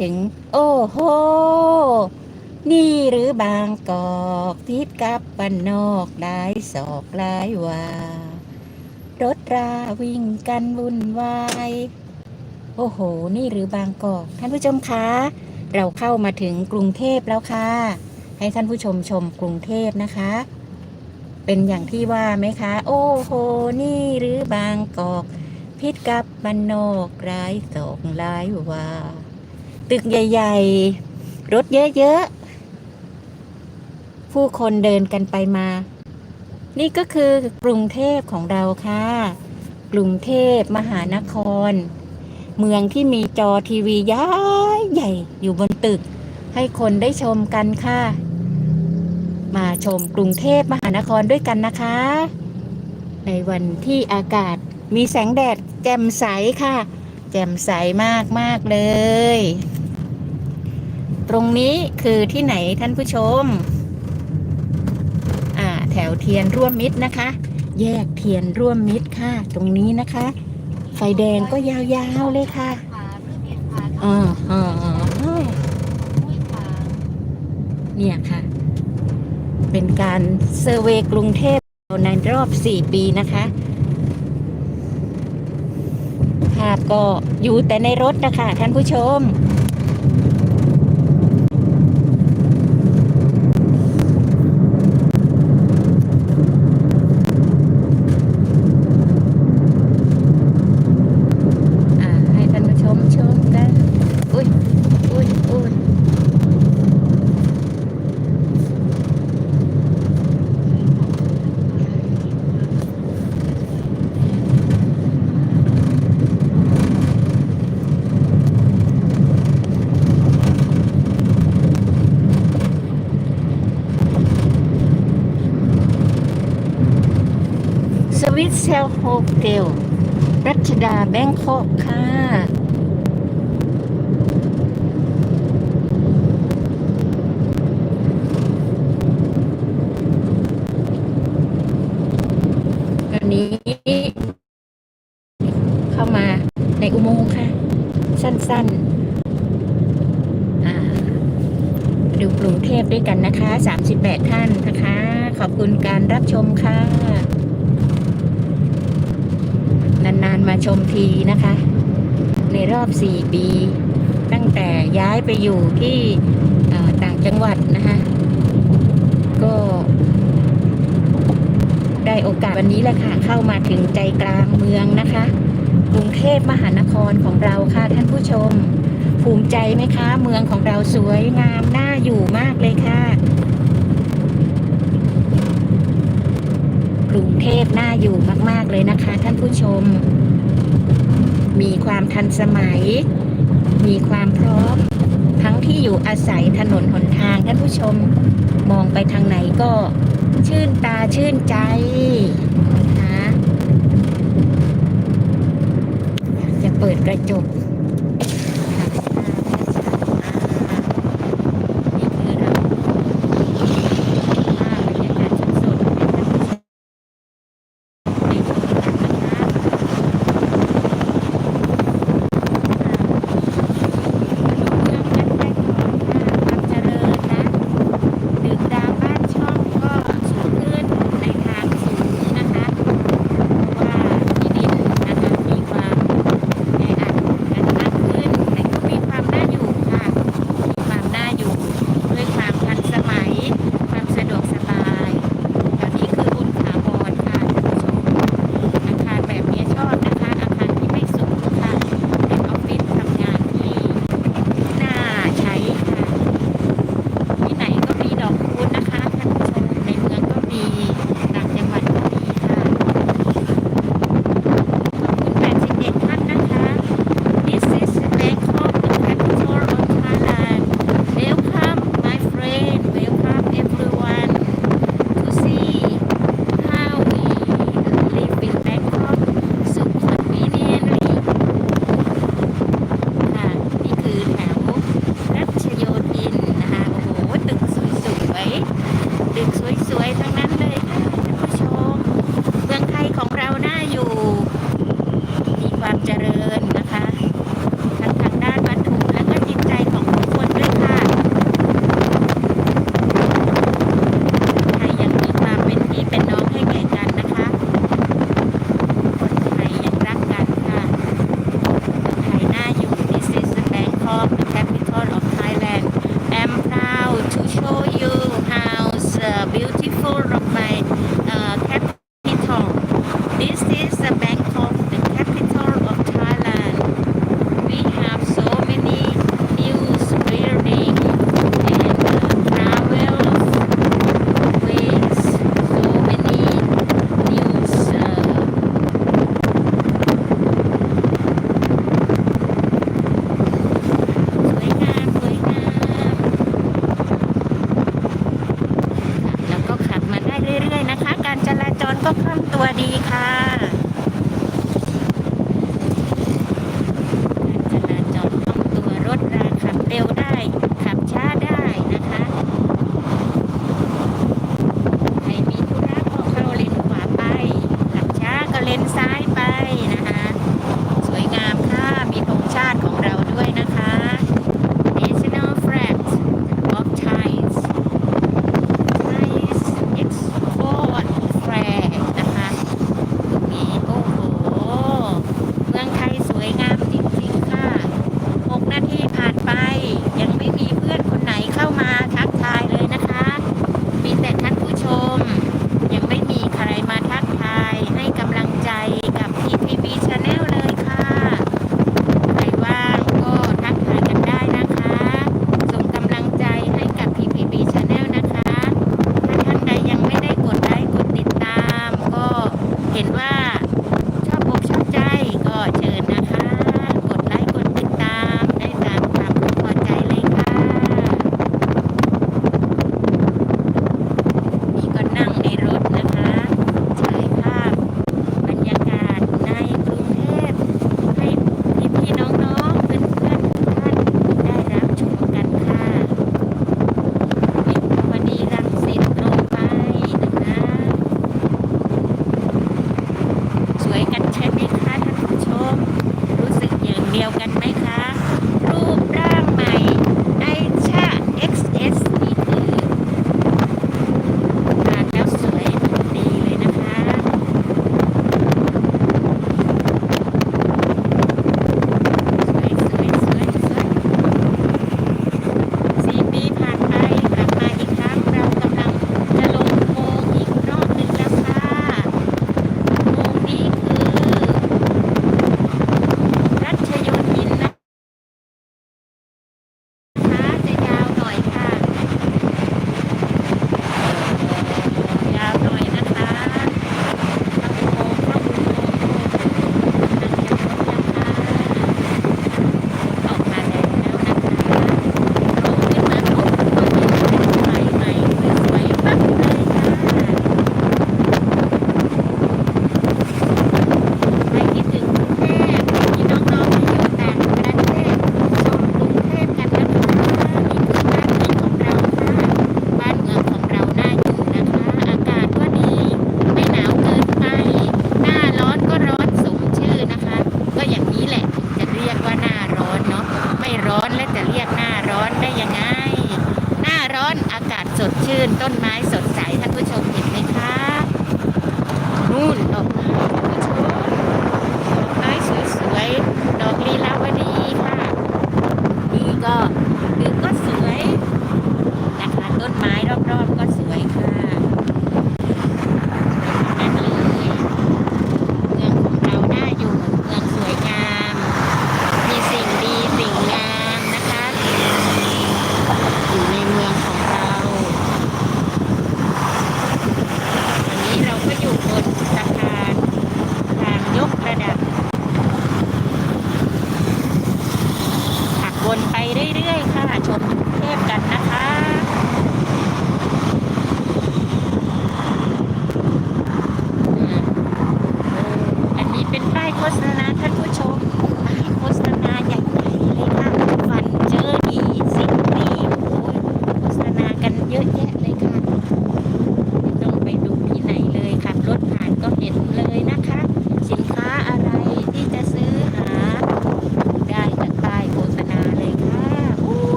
ถึง โอ้โห นี่หรือบางกอกทิศกับปันนอกได้ศอกหลายว่ารถราวิ่งกันวุ่นวาย โอ้โห นี่หรือบางกอก ท่านผู้ชมคะ เราเข้ามาถึงกรุงเทพแล้วค่ะ ให้ท่านผู้ชมชมกรุงเทพนะคะ เป็นอย่างที่ว่าไหมคะ โอ้โห นี่หรือบางกอก พิษกับบันนอกร้ายสองร้ายว่า ตึกใหญ่ ๆ รถเยอะ ๆ ผู้คนเดินกันไปมา นี่ก็คือกรุงเทพของเราค่ะ กรุงเทพมหานคร เมืองที่มีจอทีวีย้ายใหญ่อยู่บนตึก ให้คนได้ชมกันค่ะ มาชมกรุงเทพมหานครด้วยกันนะคะ ในวันที่อากาศมีแสงแดดแจ่มใสค่ะ แจ่มใสมากมากๆเลย ตรงนี้คือที่ไหนท่านผู้ชม อ่า แถวเทียนร่วมมิตรนะคะ แยกเทียนร่วมมิตรค่ะ ตรงนี้นะคะ ไฟแดงก็ยาวๆเลยค่ะอ่าอ่าอ่าอ่าเนี่ยค่ะ เป็นการเซอร์เวย์กรุงเทพในรอบ 4 ปีนะคะ ภาพก็อยู่แต่ในรถนะคะท่านผู้ชม อ่า ให้ท่านผู้ชมชมกัน อุ้ย อุ้ย อุ้ย สวิต เซลโฮเทลรัชดาแบงคอกค่ะ ตอนนี้ เข้ามาในอุโมงค์ค่ะ สั้นๆอ่าดูกรุงเทพด้วยกันนะคะ 38 ท่านนะคะ ขอบคุณการรับชมค่ะ นานๆมาชมทีนะคะ ในรอบ 4 ปี ตั้งแต่ย้ายไปอยู่ที่ต่างจังหวัดนะคะก็ได้โอกาสวันนี้แหละค่ะ เข้ามาถึงใจกลางเมืองนะคะ กรุงเทพมหานครของเราค่ะท่านผู้ชม ภูมิใจไหมคะ เมืองของเราสวยงามน่าอยู่มากเลยค่ะ กรุงเทพน่าอยู่มาก ๆ เลยนะคะ ท่านผู้ชม มีความทันสมัย มีความพร้อม ทั้งที่อยู่อาศัยถนนหนทางท่านผู้ชม มองไปทางไหนก็ชื่นตาชื่นใจนะคะอยากจะเปิดกระจก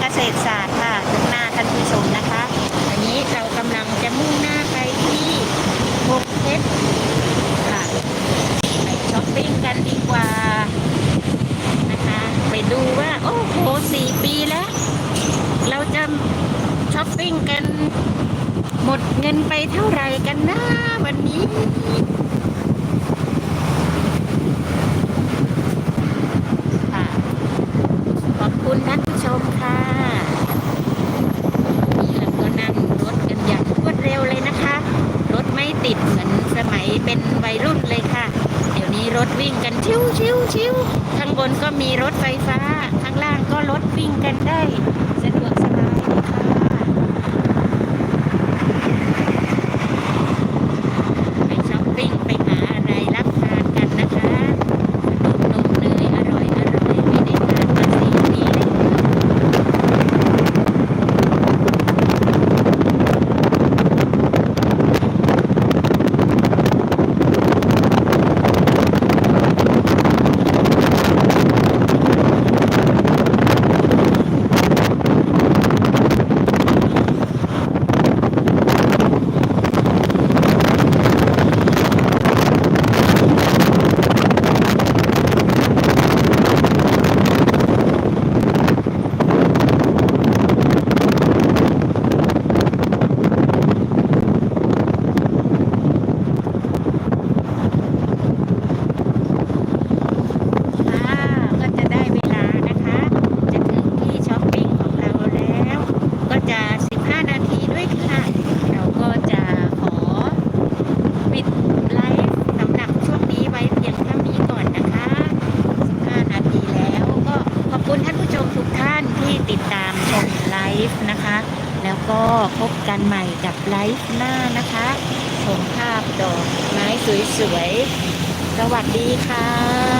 เกษตรศาสตร์ค่ะข้างหน้าท่านผู้ชมนะคะอันนี้เรากำลังจะมุ่งหน้าไปที่หกเพชรค่ะไปช้อปปิ้งกันดีกว่านะคะ ไปดูว่า โอ้โหสี่ปีแล้ว เราจะช้อปปิ้งกัน หมดเงินไปเท่าไหร่กันนะ ไลฟ์หน้านะคะชมภาพดอกไม้สวยๆ สวัสดีค่ะ